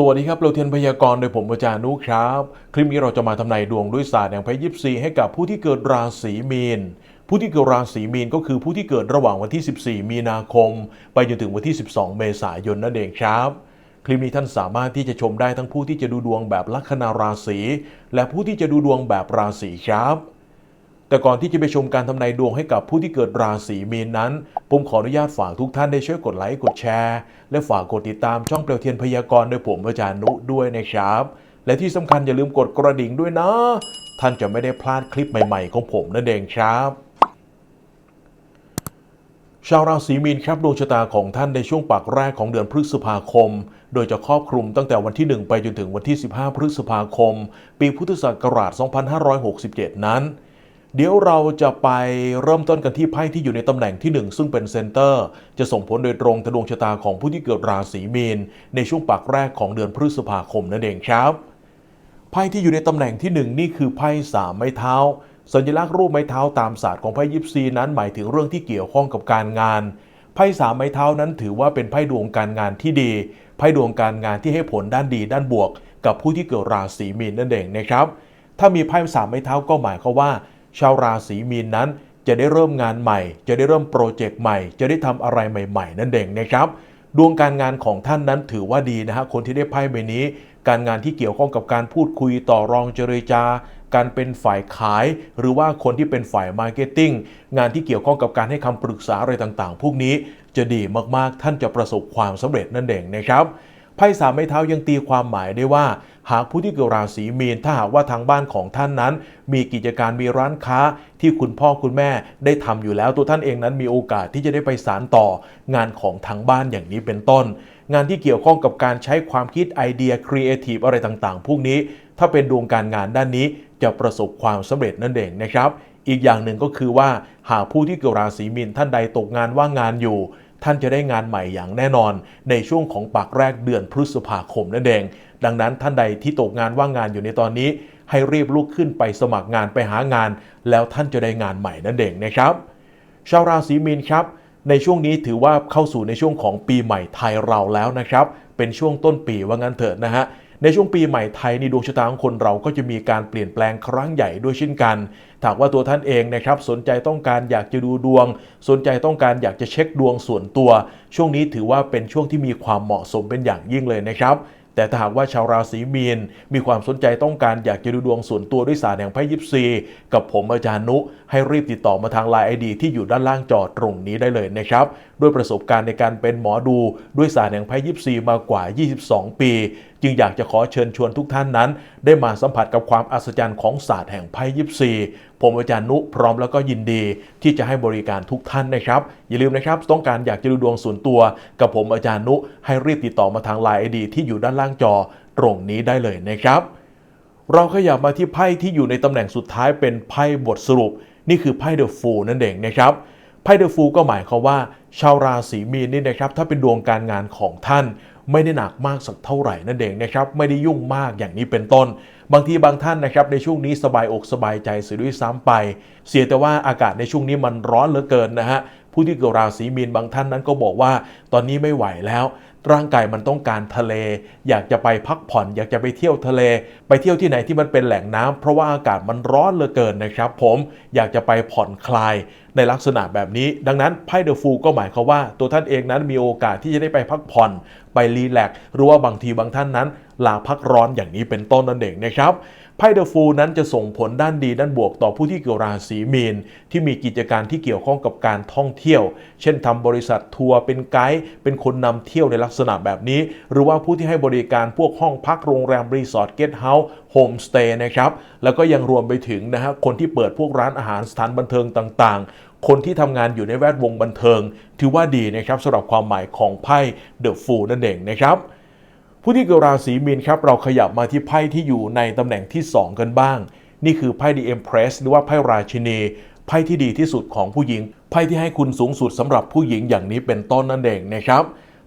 สวัสดีครับเราเทียนพยากรณ์โดยผมอาจารย์นุครับ คลิปนี้เราจะมาทำนายดวงด้วยศาสตร์แห่งไพ่ยิปซีให้กับผู้ที่เกิดราศีมีน ผู้ที่เกิดราศีมีนก็คือผู้ที่เกิดระหว่างวันที่ 14 มีนาคม ไปจนถึงวันที่ 12 เมษายนนั่นเองครับ คลิปนี้ท่านสามารถที่จะชมได้ทั้งผู้ที่จะดูดวงแบบลัคนาราศีและผู้ที่จะดูดวงแบบราศีครับ แต่ก่อนที่จะไปชมการทำนายดวงให้กับผู้ที่เกิดราศีมีนนั้น ผมขออนุญาตฝากทุกท่านได้ช่วยกดไลค์กดแชร์ และฝากกดติดตามช่องเปลวเทียนพยากรณ์โดยผมอาจารย์นุด้วยนะครับ และที่สำคัญอย่าลืมกดกระดิ่งด้วยนะ ท่านจะไม่ได้พลาดคลิปใหม่ๆของผมนั่นเองครับชาวราศีมีนครับดวงชะตาของท่านในช่วงปากแรกของเดือนพฤษภาคม โดยจะครอบคลุมตั้งแต่วันที่ 1 ไปจนถึงวันที่ 15 พฤษภาคม ปีพุทธศักราช 2567 นั้น เดี๋ยวเราจะไปเริ่มต้นกันที่ไพ่ที่อยู่ในตำแหน่งที่ 1 ซึ่งเป็นเซนเตอร์ จะส่งผลโดยตรงต่อดวงชะตาของผู้ที่เกิดราศีมีน ในช่วงปากแรกของเดือนพฤษภาคมนั่นเองครับไพ่ที่อยู่ในตำแหน่งที่หนึ่งนี่คือไพ่สามไม้เท้า สัญลักษณ์รูปไม้เท้าตามศาสตร์ของไพ่ยิปซีนั้นหมายถึงเรื่องที่เกี่ยวข้องกับการงานไพ่สามไม้เท้านั้นถือว่าเป็นไพ่ดวงการงานที่ดีไพ่ดวงการงานที่ให้ผลด้านดีด้านบวก กับผู้ที่เกิดราศีมีนนั่นเองนะครับถ้ามีไพ่สามไม้เท้าก็หมายความว่า ชาวราศีมีนนั้นจะได้เริ่มงานใหม่ จะได้เริ่มโปรเจกต์ใหม่ จะได้ทำอะไรใหม่ ๆ นั่นเองนะครับ ดวงการงานของท่านนั้นถือว่าดีนะฮะคนที่ได้ไพ่ใบนี้ การงานที่เกี่ยวข้องกับการพูดคุยต่อรองเจรจาการเป็นฝ่ายขาย หรือว่าคนที่เป็นฝ่ายมาร์เก็ตติ้งงานที่เกี่ยวข้องกับการให้คำปรึกษาอะไรต่างๆ พวกนี้จะดีมากๆ ท่านจะประสบความสำเร็จนั่นเองนะครับไพ่สามไม้เท้ายังตีความหมายได้ว่า หากผู้ที่เกิดราศีมีนถ้าหากว่าทางบ้านของท่านนั้น มีกิจการมีร้านค้าที่คุณพ่อคุณแม่ได้ทำอยู่แล้วตัวท่านเองนั้นมีโอกาสที่จะได้ไปสารต่องานของทางบ้านอย่างนี้เป็นต้น งานที่เกี่ยวข้องกับการใช้ความคิดไอเดียครีเอทีฟอะไรต่างๆ พวกนี้ ถ้าเป็นดวงการงานด้านนี้จะประสบความสำเร็จนั่นเองนะครับอีกอย่างหนึ่งก็คือว่าหากผู้ที่เกิดราศีมีนท่านใดตกงานว่างงานอยู่ ท่านจะได้งานใหม่อย่างแน่นอน ในช่วงของปากแรกเดือนพฤษภาคมนั่นเอง ดังนั้นท่านใดที่ตกงานว่างงานอยู่ในตอนนี้ ให้รีบลุกขึ้นไปสมัครงานไปหางาน แล้วท่านจะได้งานใหม่นั่นเองนะครับ ชาวราศีมีนครับ ในช่วงนี้ถือว่าเข้าสู่ในช่วงของปีใหม่ไทยเราแล้วนะครับ เป็นช่วงต้นปีว่างั้นเถิดนะฮะในช่วงปีใหม่ไทยในดวงชะตาของคนเราก็จะมีการเปลี่ยนแปลงครั้งใหญ่ด้วยเช่นกันถากว่าตัวท่านเองนะครับสนใจต้องการอยากจะดูดวง สนใจต้องการอยากจะเช็คดวงส่วนตัว ช่วงนี้ถือว่าเป็นช่วงที่มีความเหมาะสมเป็นอย่างยิ่งเลยนะครับ แต่ถ้าหากว่าชาวราศีมีนมีความสนใจต้องการอยากจะดูดวงส่วนตัวด้วยศาสตร์แห่งไพ่ยิปซี กับผมอาจารย์นุ ให้รีบติดต่อมาทางไลน์ไอดีที่อยู่ด้านล่างจอตรงนี้ได้เลยนะครับ ด้วยประสบการณ์ในการเป็นหมอดูด้วยศาสตร์แห่งไพ่ยิปซีมากว่า 22 ปี จึงอยากจะขอเชิญชวนทุกท่านนั้น ได้มาสัมผัสกับความอัศจรรย์ของศาสตร์แห่งไพ่ยิปซีผมอาจารย์นุพร้อมแล้วก็ยินดีที่จะให้บริการทุกท่านนะครับ อย่าลืมนะครับ ต้องการอยากจะดูดวงส่วนตัว กับผมอาจารย์นุให้รีบติดต่อมาทางไลน์ไอดีที่อยู่ด้านล่างจอตรงนี้ได้เลยนะครับ เราขยับมาที่ไพ่ที่อยู่ในตำแหน่งสุดท้ายเป็นไพ่บทสรุป นี่คือไพ่เดอะฟูนั่นเองนะครับไพ่เดอะฟูก็หมายความว่า ชาวราศีมีนนี่นะครับถ้าเป็นดวงการงานของท่าน ไม่ได้หนักมากสักเท่าไหร่นั่นเองนะครับไม่ได้ยุ่งมากอย่างนี้เป็นต้น บางทีบางท่านนะครับในช่วงนี้สบายอกสบายใจเสียด้วยซ้ำไป เสียแต่ว่าอากาศในช่วงนี้มันร้อนเหลือเกินนะฮะผู้ที่เกิดราศีมีนบางท่านนั้นก็บอกว่า ตอนนี้ไม่ไหวแล้ว ร่างกายมันต้องการทะเล อยากจะไปพักผ่อน อยากจะไปเที่ยวทะเล ไปเที่ยวที่ไหนที่มันเป็นแหล่งน้ำเพราะว่าอากาศมันร้อนเหลือเกินนะครับ ผมอยากจะไปผ่อนคลายในลักษณะแบบนี้ ดังนั้นไพ่เดอะฟูก็หมายความว่าตัวท่านเองนั้นมีโอกาสที่จะได้ไปพักผ่อน ไปรีแลกซ์หรือว่าบางทีบางท่านนั้นลาพักร้อนอย่างนี้เป็นต้นนั่นเองนะครับ ไพ่เดอะฟูลนั้นจะส่งผลด้านดีด้านบวกต่อผู้ที่เกี่ยวราศีมีน ที่มีกิจการที่เกี่ยวข้องกับการท่องเที่ยว เช่นทำบริษัททัวร์เป็นไกด์เป็นคนนำเที่ยวในลักษณะแบบนี้ หรือว่าผู้ที่ให้บริการพวกห้องพักโรงแรมรีสอร์ทเกสต์เฮาส์โฮมสเตย์นะครับแล้วก็ยังรวมไปถึงนะฮะคนที่เปิดพวกร้านอาหารสถานบันเทิงต่างๆคนที่ทำงานอยู่ในแวดวงบันเทิง ถือว่าดีนะครับสำหรับความหมายของไพ่เดอะฟูลนั่นเองนะครับ ผู้ที่เกิดราศีมีนครับเราขยับมาที่ไพ่ที่อยู่ในตำแหน่งที่ 2 กันบ้าง นี่คือไพ่ The Empress หรือว่าไพ่ราชินีไพ่ที่ดีที่สุดของผู้หญิง ไพ่ที่ให้คุณสูงสุดสำหรับผู้หญิงอย่างนี้เป็นต้นนั่นเองนะครับ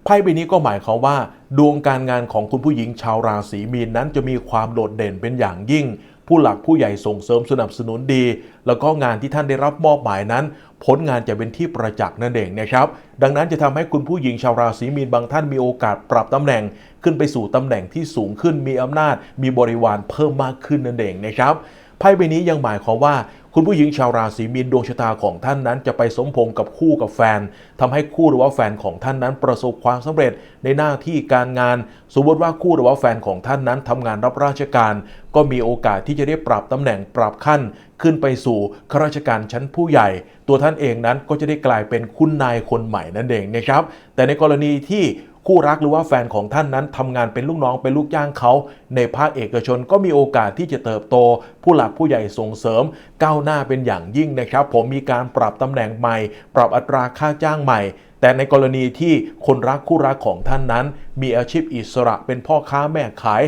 ไพ่ใบนี้ก็หมายความว่า ดวงการงานของคุณผู้หญิงชาวราศีมีนนั้นจะมีความโดดเด่นเป็นอย่างยิ่ง ผู้หลักผู้ใหญ่ส่งเสริมสนับสนุนดี แล้วก็งานที่ท่านได้รับมอบหมายนั้น ผลงานจะเป็นที่ประจักษ์นั่นเองนะครับ ดังนั้นจะทำให้คุณผู้หญิงชาวราศีมีนบางท่านมีโอกาสปรับตำแหน่ง ขึ้นไปสู่ตำแหน่งที่สูงขึ้นมีอำนาจ มีบริวารเพิ่มมากขึ้นนั่นเองนะครับไพ่ใบนี้ยังหมายความว่า คุณผู้หญิงชาวราศีมีนดวงชะตาของท่านนั้น จะไปสมพงกับคู่กับแฟนทำให้คู่หรือว่าแฟนของท่านนั้นประสบความสำเร็จในหน้าที่การงาน สมมติว่าคู่หรือว่าแฟนของท่านนั้นทำงานรับราชการ ก็มีโอกาสที่จะได้ปรับตำแหน่งปรับขั้น ขึ้นไปสู่ข้าราชการชั้นผู้ใหญ่ ตัวท่านเองนั้นก็จะได้กลายเป็นคุณนายคนใหม่นั่นเองนะครับ แต่ในกรณีที่ คู่รักหรือว่าแฟนของท่านนั้นทำงานเป็นลูกน้องเป็นลูกจ้างเขา ในภาคเอกชนก็มีโอกาสที่จะเติบโต ผู้หลักผู้ใหญ่ส่งเสริม ก้าวหน้าเป็นอย่างยิ่งนะครับ ผมมีการปรับตำแหน่งใหม่ ปรับอัตราค่าจ้างใหม่ แต่ในกรณีที่คนรักคู่รักของท่านนั้น มีอาชีพอิสระเป็นพ่อค้าแม่ขาย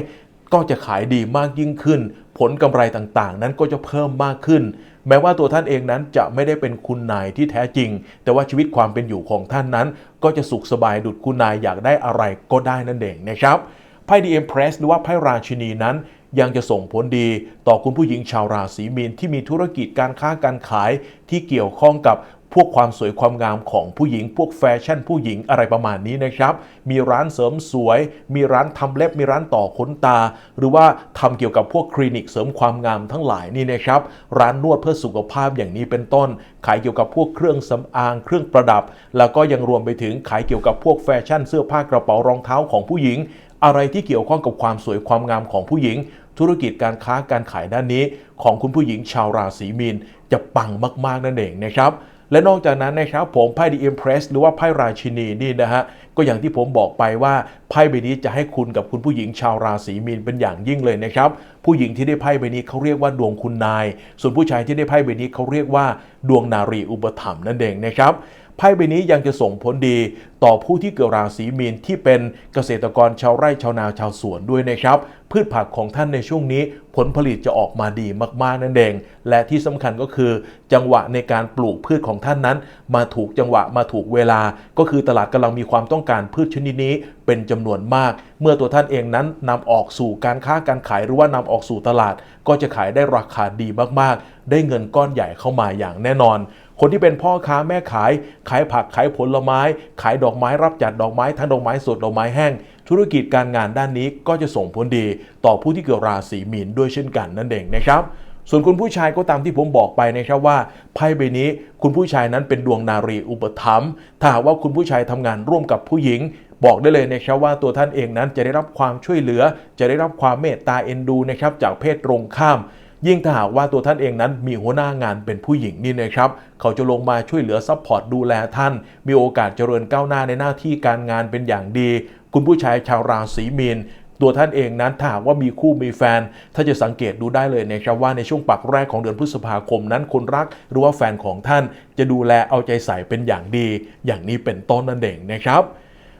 ก็จะขายดีมากยิ่งขึ้น ผลกำไรต่างๆ นั้นก็จะเพิ่มมากขึ้น แม้ว่าตัวท่านเองนั้นจะไม่ได้เป็นคุณนายที่แท้จริง แต่ว่าชีวิตความเป็นอยู่ของท่านนั้น ก็จะสุขสบายดุดคุณนายอยากได้อะไรก็ได้นั่นเองนะครับไพ่ดีเอ็มเพรสหรือว่าไพ่ราชินีนั้นยังจะส่งผลดีต่อคุณผู้หญิงชาวราศีมีนที่มีธุรกิจการค้าการขายที่เกี่ยวข้องกับ พวกความสวยความงามของผู้หญิง พวกแฟชั่นผู้หญิงอะไรประมาณนี้นะครับ มีร้านเสริมสวย มีร้านทำเล็บมีร้านต่อขนตา หรือว่าทำเกี่ยวกับพวกคลินิกเสริมความงามทั้งหลายนี่นะครับ ร้านนวดเพื่อสุขภาพอย่างนี้เป็นต้น ขายเกี่ยวกับพวกเครื่องสำอางเครื่องประดับ แล้วก็ยังรวมไปถึงขายเกี่ยวกับพวกแฟชั่นเสื้อผ้ากระเป๋ารองเท้าของผู้หญิง อะไรที่เกี่ยวข้องกับความสวยความงามของผู้หญิงธุรกิจการค้าการขายด้านนี้ของคุณผู้หญิงชาวราศีมีนจะปังมาก ๆ นั่นเองนะครับ และนอกจากนั้นนะครับผมไพ่ดีเอ็มเพรสหรือว่าไพ่ราชินีนี่นะฮะก็อย่างที่ผมบอกไปว่าไพ่ใบนี้จะให้คุณกับคุณผู้หญิงชาวราศีมีนเป็นอย่างยิ่งเลยนะครับผู้หญิงที่ได้ไพ่ใบนี้เขาเรียกว่าดวงคุณนาย ส่วนผู้ชายที่ได้ไพ่ใบนี้เขาเรียกว่า ดวงนารีอุปถัมภ์นั่นเองนะครับไพ่ใบนี้ยังจะส่งผลดี ต่อผู้ที่เกิดราศีมีนที่เป็นเกษตรกรชาวไร่ชาวนาชาวสวนด้วยนะครับ พืชผักของท่านในช่วงนี้ ผลผลิตจะออกมาดีมากๆนั่นเอง และที่สำคัญก็คือ จังหวะในการปลูกพืชของท่านนั้น มาถูกจังหวะมาถูกเวลา ก็คือตลาดกำลังมีความต้องการพืชชนิดนี้เป็นจำนวนมาก เมื่อตัวท่านเองนั้นนำออกสู่การค้าการขายหรือว่านำออกสู่ตลาด ก็จะขายได้ราคาดีมากๆ ได้เงินก้อนใหญ่เข้ามาอย่างแน่นอน คนที่เป็นพ่อค้าแม่ขาย ขายผักขายผลไม้ ขายดอกไม้รับจัดดอกไม้ทั้งดอกไม้สดดอกไม้แห้ง ธุรกิจการงานด้านนี้ก็จะส่งผลดีต่อผู้ที่เกิดราศีมีนด้วยเช่นกันนั่นเองนะครับส่วนคุณผู้ชายก็ตามที่ผมบอกไปนะครับว่าไพ่ใบนี้คุณผู้ชายนั้นเป็นดวงนารีอุปถัมภ์ถ้าหากว่าคุณผู้ชายทำงานร่วมกับผู้หญิง บอกได้เลยนะครับว่าตัวท่านเองนั้นจะได้รับความช่วยเหลือ จะได้รับความเมตตาเอ็นดูนะครับจากเพศตรงข้าม ยิ่งถ้าหากว่าตัวท่านเองนั้นมีหัวหน้างานเป็นผู้หญิงนี่นะครับ เขาจะลงมาช่วยเหลือซัพพอร์ตดูแลท่าน มีโอกาสเจริญก้าวหน้าในหน้าที่การงานเป็นอย่างดี คุณผู้ชายชาวราศีมีนตัวท่านเองนั้นถ้าหากว่ามีคู่มีแฟน ถ้าจะสังเกตดูได้เลยนะครับว่าในช่วงปักแรกของเดือนพฤษภาคมนั้นคนรักหรือว่าแฟนของท่าน จะดูแลเอาใจใส่เป็นอย่างดี อย่างนี้เป็นต้นนั่นเองนะครับ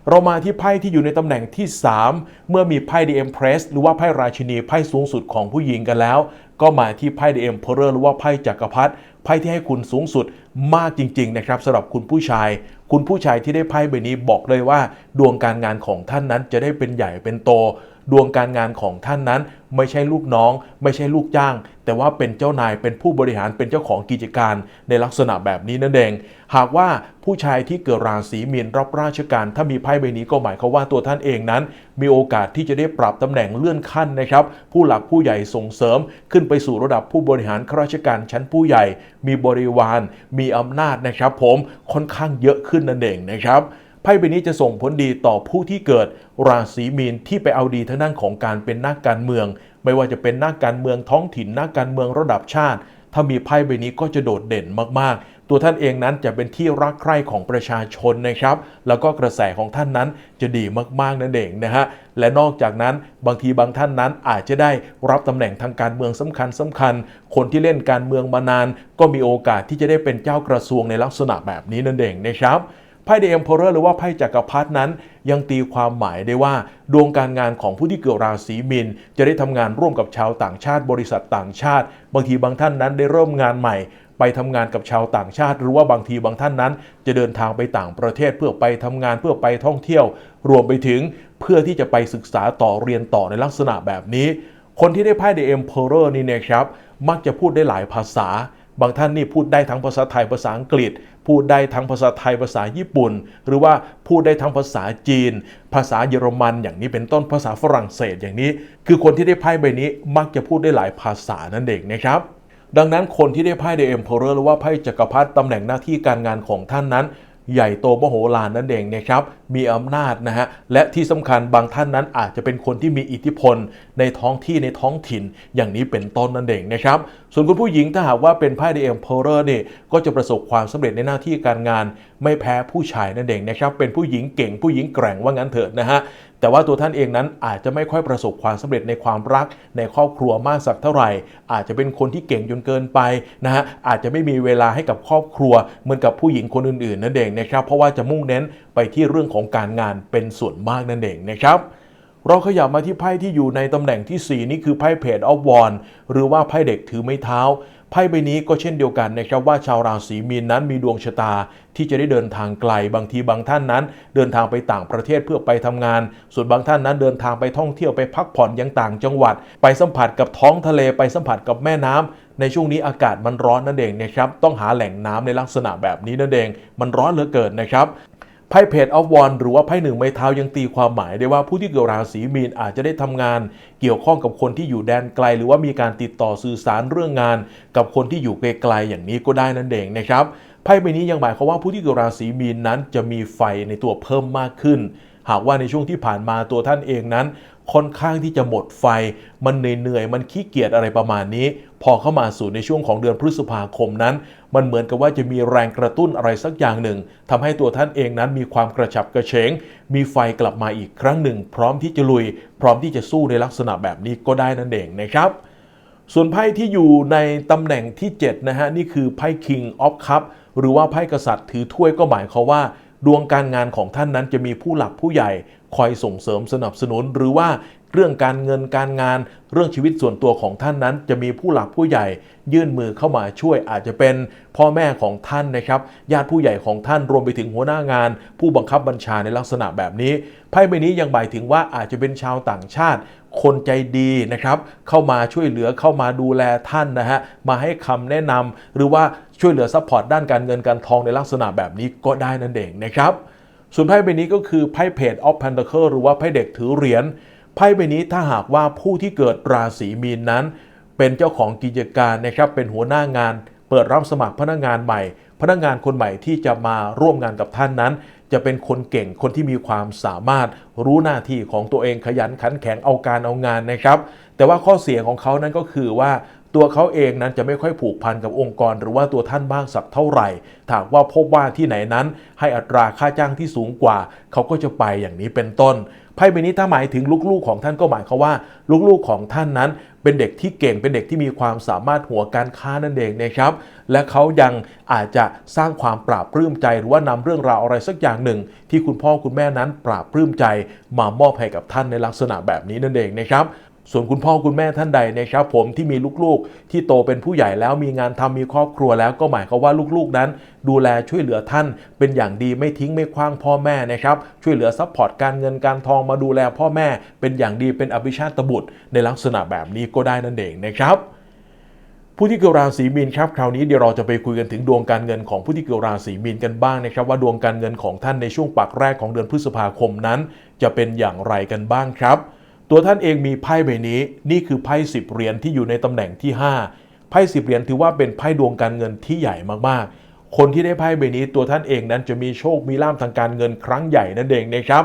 เรามาที่ไพ่ที่อยู่ในตำแหน่งที่ 3 เมื่อมีไพ่ The Empress หรือว่าไพ่ราชินีไพ่สูงสุดของผู้หญิงกันแล้ว ก็มาที่ไพ่ The Emperor หรือว่าไพ่จักรพรรดิไพ่ที่ให้คุณสูงสุดมากจริงๆนะครับสำหรับคุณผู้ชาย คุณผู้ชายที่ได้ไพ่ใบนี้บอกเลยว่า ดวงการงานของท่านนั้นจะได้เป็นใหญ่เป็นโต ดวงการงานของท่านนั้นไม่ใช่ลูกน้อง ไม่ใช่ลูกจ้าง แต่ว่าเป็นเจ้านายเป็นผู้บริหารเป็นเจ้าของกิจการในลักษณะแบบนี้นั่นเอง หากว่าผู้ชายที่เกิดราศีมีนรับราชการถ้ามีไพ่ใบนี้ก็หมายความว่าตัวท่านเองนั้น มีโอกาสที่จะได้ปรับตำแหน่งเลื่อนขั้นนะครับ ผู้หลักผู้ใหญ่ส่งเสริม ขึ้นไปสู่ระดับผู้บริหารข้าราชการชั้นผู้ใหญ่ มีบริวาร มีอำนาจนะครับ ผมค่อนข้างเยอะขึ้นนั่นเองนะครับ ไพ่ใบนี้จะส่งผลดีต่อผู้ที่เกิดราศีมีนที่ไปเอาดีทางด้านของการเป็นนักการเมือง ไม่ว่าจะเป็นนักการเมืองท้องถิ่นนักการเมืองระดับชาติ ถ้ามีไพ่ใบนี้ก็จะโดดเด่นมากๆ ตัวท่านเองนั้นจะเป็นที่รักใคร่ของประชาชนนะครับ แล้วก็กระแสของท่านนั้นจะดีมากๆนั่นเองนะฮะและนอกจากนั้นบางทีบางท่านนั้นอาจจะได้รับตำแหน่งทางการเมืองสำคัญสำคัญ คนที่เล่นการเมืองมานาน ก็มีโอกาสที่จะได้เป็นเจ้ากระทรวงในลักษณะแบบนี้นั่นเองนะครับ ไพ่เดเอ็มเพอร์หรือว่าไพ่จักรพรรดินั้น ยังตีความหมายได้ว่า ดวงการงานของผู้ที่เกิดราศีมีนจะได้ทำงานร่วมกับชาวต่างชาติ บริษัทต่างชาติ บางทีบางท่านนั้นได้เริ่มงานใหม่ ไปทำงานกับชาวต่างชาติ หรือว่าบางทีบางท่านนั้น จะเดินทางไปต่างประเทศเพื่อไปทำงานเพื่อไปท่องเที่ยว รวมไปถึงเพื่อที่จะไปศึกษาต่อเรียนต่อในลักษณะแบบนี้ คนที่ได้ไพ่ The Emperor นี่นะครับมักจะพูดได้หลายภาษา บางท่านนี่พูดได้ทั้งภาษาไทยภาษาอังกฤษ พูดได้ทั้งภาษาไทยภาษาญี่ปุ่น หรือว่าพูดได้ทั้งภาษาจีน ภาษาเยอรมัน อย่างนี้เป็นต้นภาษาฝรั่งเศสอย่างนี้ คือคนที่ได้ไพ่ใบนี้มักจะพูดได้หลายภาษานั่นเองนะครับดังนั้นคนที่ได้ไพ่เดอ็มเพอร์หรือว่าไพ่จักรพรรดิตำแหน่งหน้าที่การงานของท่านนั้น ใหญ่โตมโหฬารนั่นเองนะครับ มีอำนาจนะฮะและที่สำคัญบางท่านนั้นอาจจะเป็นคนที่มีอิทธิพล ในท้องที่ในท้องถิ่น อย่างนี้เป็นต้นนั่นเองนะครับ ส่วนคุณผู้หญิงถ้าหากว่าเป็นไพ่ The Emperor นี่ก็จะประสบความสำเร็จในหน้าที่การงาน ไม่แพ้ผู้ชายนั่นเองนะครับเป็นผู้หญิงเก่งผู้หญิงแกร่งว่างั้นเถิดนะฮะแต่ว่าตัวท่านเองนั้นอาจจะไม่ค่อยประสบความสำเร็จในความรัก ในครอบครัวมากสักเท่าไหร่ อาจจะเป็นคนที่เก่งจนเกินไปนะฮะอาจจะไม่มีเวลาให้กับครอบครัวเหมือนกับผู้หญิงคนอื่นๆนั่นเองนะครับเพราะว่าจะมุ่งเน้น ไปที่เรื่องของการงานเป็นส่วนมากนั่นเองนะครับ เราขยับมาที่ไพ่ที่อยู่ในตำแหน่งที่ 4 นี่คือไพ่เพจออฟวอนหรือว่าไพ่เด็กถือไม้เท้าไพ่ใบนี้ก็เช่นเดียวกันนะครับว่าชาวราศีมีนนั้นมีดวงชะตา ที่จะได้เดินทางไกล บางทีบางท่านนั้น เดินทางไปต่างประเทศเพื่อไปทำงาน ส่วนบางท่านนั้นเดินทางไปท่องเที่ยวไปพักผ่อนยังต่างจังหวัด ไปสัมผัสกับท้องทะเลไปสัมผัสกับแม่น้ำในช่วงนี้อากาศมันร้อนนั่นเองนะครับต้องหาแหล่งน้ำในลักษณะแบบนี้นั่นเอง มันร้อนเหลือเกินนะครับ ไพ่เพจออฟวอนหรือว่าไพ่หนึ่งไม้เท้ายังตีความหมายได้ว่าผู้ที่เกิดราศีมีนอาจจะได้ทำงาน เกี่ยวข้องกับคนที่อยู่แดนไกล หรือว่ามีการติดต่อสื่อสารเรื่องงาน กับคนที่อยู่ไกลๆอย่างนี้ก็ได้นั่นเองนะครับไพ่ใบนี้ยังหมายความว่าผู้ที่เกิดราศีมีนนั้นจะมีไฟในตัวเพิ่มมากขึ้น หากว่าในช่วงที่ผ่านมาตัวท่านเองนั้น ค่อนข้างที่จะหมดไฟ มันเหนื่อยๆมันขี้เกียจอะไรประมาณนี้ พอเข้ามาสู่ในช่วงของเดือนพฤษภาคมนั้น มันเหมือนกับว่าจะมีแรงกระตุ้นอะไรสักอย่างหนึ่งทำให้ตัวท่านเองนั้นมีความกระฉับกระเฉง มีไฟกลับมาอีกครั้งหนึ่ง พร้อมที่จะลุย พร้อมที่จะสู้ในลักษณะแบบนี้ก็ได้นั่นเองนะครับ ส่วนไพ่ที่อยู่ในตำแหน่งที่ 7 นะฮะ นี่คือไพ่ King of Cup หรือว่าไพ่กษัตริย์ถือถ้วยก็หมายความว่าดวงการงานของท่านนั้นจะมีผู้หลักผู้ใหญ่ คอยส่งเสริมสนับสนุน หรือว่า เรื่องการเงินการงาน เรื่องชีวิตส่วนตัวของท่านนั้น จะมีผู้หลักผู้ใหญ่ยื่นมือเข้ามาช่วยอาจจะเป็นพ่อแม่ของท่านนะครับ ญาติผู้ใหญ่ของท่านรวมไปถึงหัวหน้างาน ผู้บังคับบัญชาในลักษณะแบบนี้ไพ่ใบนี้ยังหมายถึงว่าอาจจะเป็นชาวต่างชาติ คนใจดีนะครับ เข้ามาช่วยเหลือเข้ามาดูแลท่านนะฮะมาให้คำแนะนำหรือว่าช่วยเหลือซัพพอร์ตด้านการเงินการทองในลักษณะแบบนี้ก็ได้นั่นเองนะครับส่วนไพ่ใบนี้ก็คือไพ่เพจออฟ p พน t เ c l e หรือว่าไพ่เด็กถือเหรียญ ไพ่ใบนี้ถ้าหากว่าผู้ที่เกิดราศีมีนนั้น เป็นเจ้าของกิจการนะครับ เป็นหัวหน้างาน เปิดรับสมัครพนักงานใหม่ พนักงานคนใหม่ที่จะมาร่วมงานกับท่านนั้น จะเป็นคนเก่งคนที่มีความสามารถรู้หน้าที่ของตัวเองขยันขันแข็งเอาการเอางานนะครับ แต่ว่าข้อเสียของเขานั้นก็คือว่าตัวเขาเองนั้นจะไม่ค่อยผูกพันกับองค์กร หรือว่าตัวท่านบ้างสักเท่าไหร่ถากว่าพบว่าที่ไหนนั้น ให้อัตราค่าจ้างที่สูงกว่า เขาก็จะไปอย่างนี้เป็นต้น ไพ่ใบนี้ถ้าหมายถึงลูกๆของท่านก็หมายความว่า ลูกๆของท่านนั้น เป็นเด็กที่เก่งเป็นเด็กที่มีความสามารถหัวการค้านั่นเองนะครับ และเขายังอาจจะสร้างความปราบปลื้มใจ หรือว่านำเรื่องราวอะไรสักอย่างหนึ่ง ที่คุณพ่อคุณแม่นั้นปราบปลื้มใจ มามอบให้กับท่านในลักษณะแบบนี้นั่นเองนะครับ ส่วนคุณพ่อคุณแม่ท่านใดนะครับผมที่มีลูกๆ ที่โตเป็นผู้ใหญ่แล้วมีงานทำมีครอบครัวแล้วก็หมายความว่าลูกๆนั้น ดูแลช่วยเหลือท่าน เป็นอย่างดีไม่ทิ้งไม่คว้างพ่อแม่นะครับช่วยเหลือซัพพอร์ตการเงินการทองมาดูแลพ่อแม่ เป็นอย่างดีเป็นอภิชาตบุตร ในลักษณะแบบนี้ก็ได้นั่นเองนะครับผู้ที่เกิดราศีมีนครับคราวนี้เดี๋ยวเราจะไปคุยกันถึงดวงการเงินของผู้ที่เกิดราศีมีนกันบ้างนะครับ ว่าดวงการเงินของท่านในช่วงปักแรกของเดือนพฤษภาคมนั้น จะเป็นอย่างไรกันบ้างครับ ตัวท่านเองมีไพ่ใบนี้ นี่คือไพ่สิบเหรียญที่อยู่ในตำแหน่งที่ 5 ไพ่สิบเหรียญถือว่าเป็นไพ่ดวงการเงินที่ใหญ่มากๆ คนที่ได้ไพ่ใบนี้ตัวท่านเองนั้นจะมีโชคมีลาภทางการเงินครั้งใหญ่นั่นเองนะครับ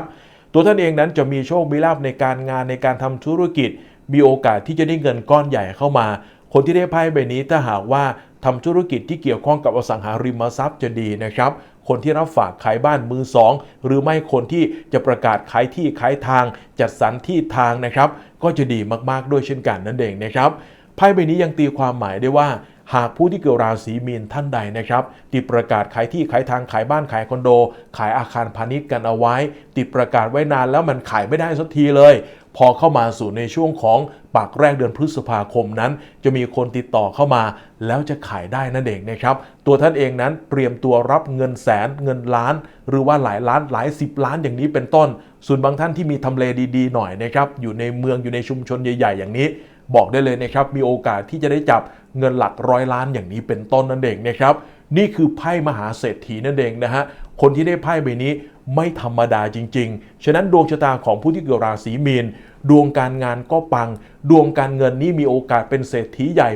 ตัวท่านเองนั้นจะมีโชคมีลาภในการงานในการทำธุรกิจ มีโอกาสที่จะได้เงินก้อนใหญ่เข้ามา คนที่ได้ไพ่ใบนี้ถ้าหากว่าทำธุรกิจที่เกี่ยวข้องกับอสังหาริมทรัพย์จะดีนะครับ คนที่รับฝากขายบ้านมือสองหรือไม่คนที่จะประกาศขายที่ขายทาง จัดสรรที่ทางนะครับ ก็จะดีมากๆด้วยเช่นกันนั่นเองนะครับไพ่ใบนี้ยังตีความหมายได้ว่า หากผู้ที่เกิดราศีมีนท่านใดนะครับ ติดประกาศขายที่ขายทางขายบ้านขายคอนโด ขายอาคารพาณิชย์กันเอาไว้ ติดประกาศไว้นานแล้วมันขายไม่ได้สักทีเลย พอเข้ามาสู่ในช่วงของปากแรกเดือนพฤษภาคมนั้น จะมีคนติดต่อเข้ามา แล้วจะขายได้นั่นเองนะครับ ตัวท่านเองนั้นเตรียมตัวรับเงินแสนเงินล้าน หรือว่าหลายล้านหลายสิบล้านอย่างนี้เป็นต้น ส่วนบางท่านที่มีทำเลดีๆหน่อยนะครับอยู่ในเมืองอยู่ในชุมชนใหญ่ ๆ อย่างนี้ บอกได้เลยนะครับมีโอกาสที่จะได้จับ เงินหลักร้อยล้านอย่างนี้เป็นต้นนั่นเองนะครับ นี่คือไพ่มหาเศรษฐีนั่นเองนะฮะคนที่ได้ไพ่ใบนี้ไม่ธรรมดาจริง ๆ ฉะนั้นดวงชะตาของผู้ที่เกิดราศีมีน ดวงการงานก็ปัง ดวงการเงินนี่มีโอกาสเป็นเศรษฐีใหญ่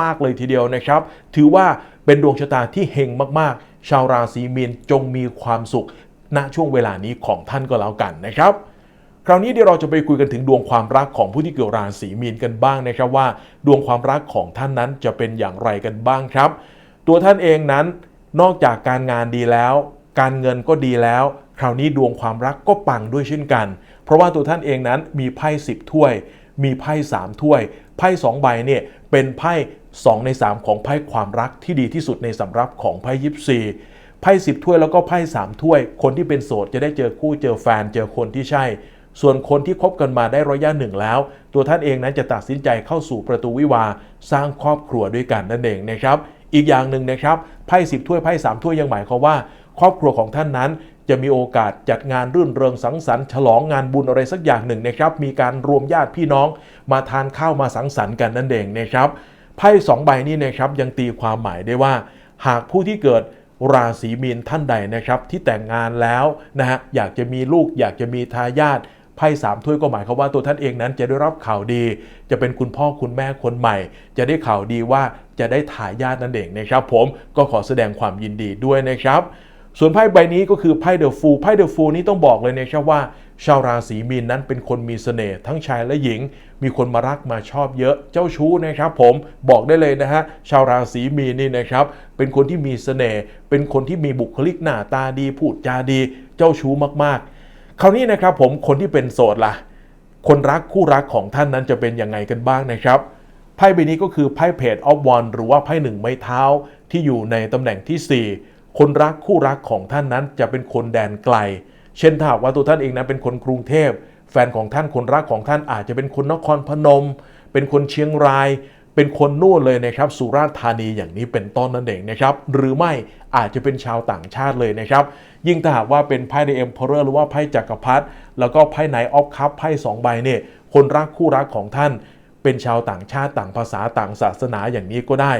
มาก ๆ เลยทีเดียวนะครับ ถือว่าเป็นดวงชะตาที่เฮงมาก ๆ ชาวราศีมีนจงมีความสุขณช่วงเวลานี้ของท่านก็แล้วกันนะครับ คราวนี้เดี๋ยวเราจะไปคุยกันถึงดวงความรักของผู้ที่เกิดราศีมีนกันบ้างนะครับว่า ดวงความรักของท่านนั้นจะเป็นอย่างไรกันบ้างครับ ตัวท่านเองนั้นนอกจากการงานดีแล้ว การเงินก็ดีแล้ว คราวนี้ดวงความรักก็ปังด้วยเช่นกัน เพราะว่าตัวท่านเองนั้นมีไพ่สิบถ้วย มีไพ่สามถ้วย ไพ่สองใบเนี่ยเป็นไพ่สองในสามของไพ่ความรักที่ดีที่สุดในสำรับของไพ่ยิปซีไพ่สิบถ้วยแล้วก็ไพ่สามถ้วย คนที่เป็นโสดจะได้เจอคู่เจอแฟน เจอคนที่ใช่ ส่วนคนที่คบกันมาได้ระยะหนึ่งแล้ว ตัวท่านเองนั้นจะตัดสินใจเข้าสู่ประตูวิวาสร้างครอบครัวด้วยกันนั่นเองนะครับ อีกอย่างหนึ่งนะครับไพ่สิบถ้วยไพ่สามถ้วยยังหมายความว่า ครอบครัวของท่านนั้น จะมีโอกาสจัดงานรื่นเริงสังสรรค์ฉลองงานบุญอะไรสักอย่างหนึ่งนะครับ มีการรวมญาติพี่น้อง มาทานข้าวมาสังสรรค์กันนั่นเองนะครับไพ่สองใบนี้นะครับยังตีความหมายได้ว่า หากผู้ที่เกิดราศีมีนท่านใดนะครับ ที่แต่งงานแล้วนะฮะอยากจะมีลูกอยากจะมีทายาท ไพ่สามถ้วยก็หมายความว่าตัวท่านเองนั้นจะได้รับข่าวดี จะเป็นคุณพ่อคุณแม่คนใหม่ จะได้ข่าวดีว่าจะได้ทายาทนั่นเองนะครับ ผมก็ขอแสดงความยินดีด้วยนะครับส่วนไพ่ใบนี้ก็คือไพ่เดอะฟูลไพ่เดอะฟูลนี้ต้องบอกเลยนะครับว่า ชาวราศีมีนนั้นเป็นคนมีเสน่ห์ทั้งชายและหญิง มีคนมารักมาชอบเยอะเจ้าชู้นะครับผมบอกได้เลยนะฮะชาวราศีมีนนี่นะครับ เป็นคนที่มีเสน่ห์เป็นคนที่มีบุคลิกหน้าตาดีพูดจาดี เจ้าชู้มากๆ คราวนี้นะครับผมคนที่เป็นโสดล่ะ คนรักคู่รักของท่านนั้นจะเป็นยังไงกันบ้างนะครับไพ่ใบนี้ก็คือไพ่เพจออฟวันหรือว่าไพ่หนึ่งไม้เท้าที่อยู่ในตำแหน่งที่ 4 คนรักคู่รักของท่านนั้นจะเป็นคนแดนไกล เช่นถ้าว่าตัวท่านเองนั้นเป็นคนกรุงเทพ แฟนของท่านคนรักของท่านอาจจะเป็นคนนครพนม เป็นคนเชียงราย เป็นคนนู่นเลยนะครับสุราษฎร์ธานีอย่างนี้เป็นต้นนั่นเองนะครับหรือไม่อาจจะเป็นชาวต่างชาติเลยนะครับ ยิ่งถ้าหากว่าเป็นไพ่ในเอ็มพอร์หรือว่าไพ่จักรพรรดิแล้วก็ไพ่ไนออฟคัพไพ่สองใบเนี่ยคนรักคู่รักของท่าน เป็นชาวต่างชาติต่างภาษาต่างศาสนาอย่างนี้ก็ได้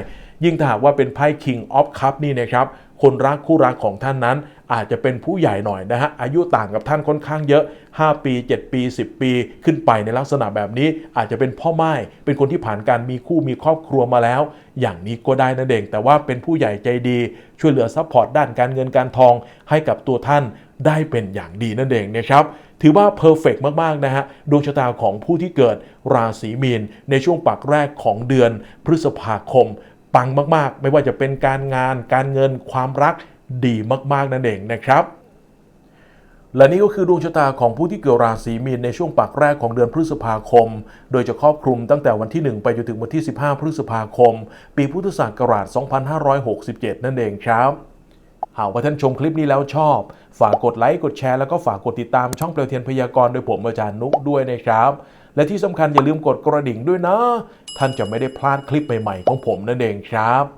ยิ่งถ้าหากว่าเป็นไพ่ King of Cup นี่นะครับคนรักคู่รักของท่านนั้น อาจจะเป็นผู้ใหญ่หน่อยนะฮะอายุต่างกับท่านค่อนข้างเยอะ 5 ปี 7 ปี 10 ปี ขึ้นไปในลักษณะแบบนี้ อาจจะเป็นพ่อไม้เป็นคนที่ผ่านการมีคู่มีครอบครัวมาแล้ว อย่างนี้ก็ได้นะเด็กแต่ว่าเป็นผู้ใหญ่ใจดี ช่วยเหลือซัพพอร์ตด้านการเงินการทองให้กับตัวท่านได้เป็นอย่างดีนั่นเองนะครับถือว่าเพอร์เฟกมาก ๆ นะฮะ ดวงชะตาของผู้ที่เกิดราศีมีน ในช่วงปักแรกของเดือนพฤษภาคม ปังมาก ๆ ไม่ว่าจะเป็นการงาน การเงินความรัก ดีมากๆนั่นเองนะครับ และนี่ก็คือดวงชะตาของผู้ที่เกิดราศีมีนในช่วงปักแรกของเดือนพฤษภาคม โดยจะครอบคลุมตั้งแต่วันที่ 1 ไปจนถึงวันที่ 15 พฤษภาคม ปีพุทธศักราช 2567 นั่นเองครับหากว่าท่านชมคลิปนี้แล้วชอบ ฝากกดไลค์ กดแชร์ แล้วก็ฝากกดติดตามช่องเปลวเทียนพยากรณ์โดยผมอาจารย์นุกด้วยนะครับ และที่สำคัญอย่าลืมกดกระดิ่งด้วยนะ ท่านจะไม่ได้พลาดคลิปใหม่ๆของผมนั่นเองครับ